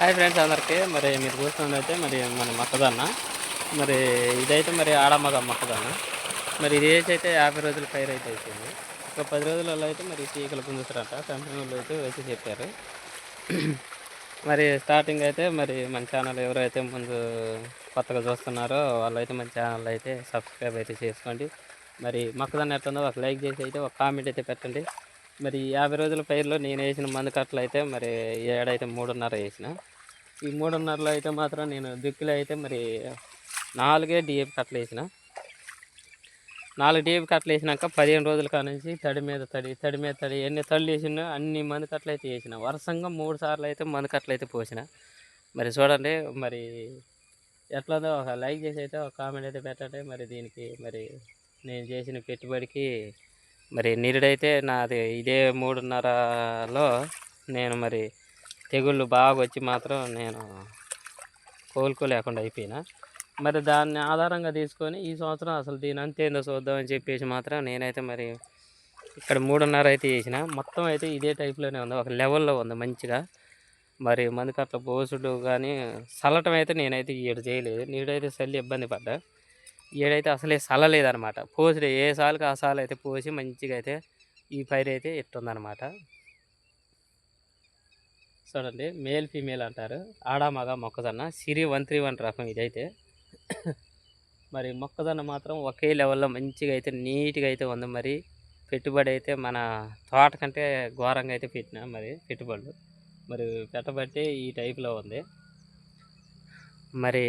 Hi friends అందరికీ. మరి మీరు చూస్తున్నదైతే మరి మన మొక్కదన్న మరి ఇదైతే మరి ఆడమగ మొక్కదన్న మరి ఇది వేసి అయితే యాభై రోజుల పైరు అయితే వచ్చింది ఒక పది రోజులలో అయితే మరి చీకలు పొందుతారంట కంపెనీ వాళ్ళు అయితే వచ్చి చెప్పారు. మరి స్టార్టింగ్ అయితే మరి మన ఛానల్ ఎవరైతే ముందు కొత్తగా చూస్తున్నారో వాళ్ళైతే మన ఛానల్ అయితే సబ్స్క్రైబ్ అయితే చేసుకోండి. మరి మొక్కదన్న ఎట్లుందో ఒక లైక్ చేసి అయితే ఒక కామెంట్ అయితే పెట్టండి. మరి యాభై రోజుల పైరులో నేను వేసిన మందు కట్టలు అయితే మరి ఏడైతే మూడున్నర వేసిన. ఈ మూడున్నరలో అయితే మాత్రం నేను దుక్కిలో అయితే మరి నాలుగే డిఏపి కట్టలు వేసిన. నాలుగు డిఏపి కట్టలు వేసినాక పదిహేను రోజుల కాడ నుంచి తడి మీద తడి తడి మీద తడి ఎన్ని తళ్ళు వేసినా అన్ని మందు కట్టలు అయితే వేసిన. వరుసంగా మూడు సార్లు అయితే మందు కట్టలు అయితే పోసిన. మరి చూడండి మరి ఎట్లాదో ఒక లైక్ చేసి అయితే ఒక కామెంట్ అయితే పెట్టండి. మరి దీనికి మరి నేను చేసిన పెట్టుబడికి మరి నిరుడైతే నాది ఇదే మూడున్నరలో నేను మరి తెగుళ్ళు బాగా వచ్చి మాత్రం నేను కోలుకోలేకుండా అయిపోయినా. మరి దాన్ని ఆధారంగా తీసుకొని ఈ సంవత్సరం అసలు దీని అంతేందో చూద్దామని చెప్పేసి మాత్రం నేనైతే మరి ఇక్కడ మూడున్నర అయితే చేసిన. మొత్తం అయితే ఇదే టైప్లోనే ఉంది. ఒక లెవెల్లో ఉంది మంచిగా. మరి మందుకు అట్లా పోసుడు కానీ చల్లటం అయితే నేనైతే ఈడు చేయలేదు. నీడైతే చల్లి ఇబ్బంది పడ్డా. ఈడైతే అసలే సలలేదనమాట పోసుడు ఏ సాలుకి ఆ సాలు అయితే పోసి మంచిగా అయితే ఈ పైరు అయితే ఎట్టుందనమాట. చూడండి మేల్ ఫీమేల్ అంటారు. ఆడ మగ మొక్కజొన్న సిరి వన్ త్రీ వన్ రకం ఇదైతే. మరి మొక్కజొన్న మాత్రం ఒకే లెవెల్లో మంచిగా అయితే నీట్గా అయితే ఉంది మరి. పెట్టుబడి అయితే మన తోట కంటే ఘోరంగా అయితే పెట్టిన మరి పెట్టుబడులు. మరి పెట్టబట్టి ఈ టైప్లో ఉంది. మరి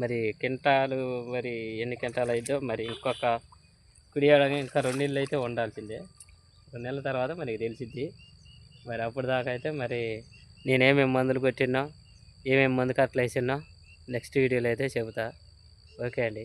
మరి కింటాలు మరి ఎన్ని కింటాలు అయితే మరి ఇంకొక కుడియడానికి ఇంకా రెండు నెలలు అయితే ఉండాల్సిందే. రెండు నెలల తర్వాత మనకి తెలిసిద్ది. మరి అప్పుడు దాకా అయితే మరి నేనేమేమి మందులు కొట్టినా ఏమేమి మందు కట్టలు వేసినా నెక్స్ట్ వీడియోలో అయితే చెబుతా. ఓకే అండి.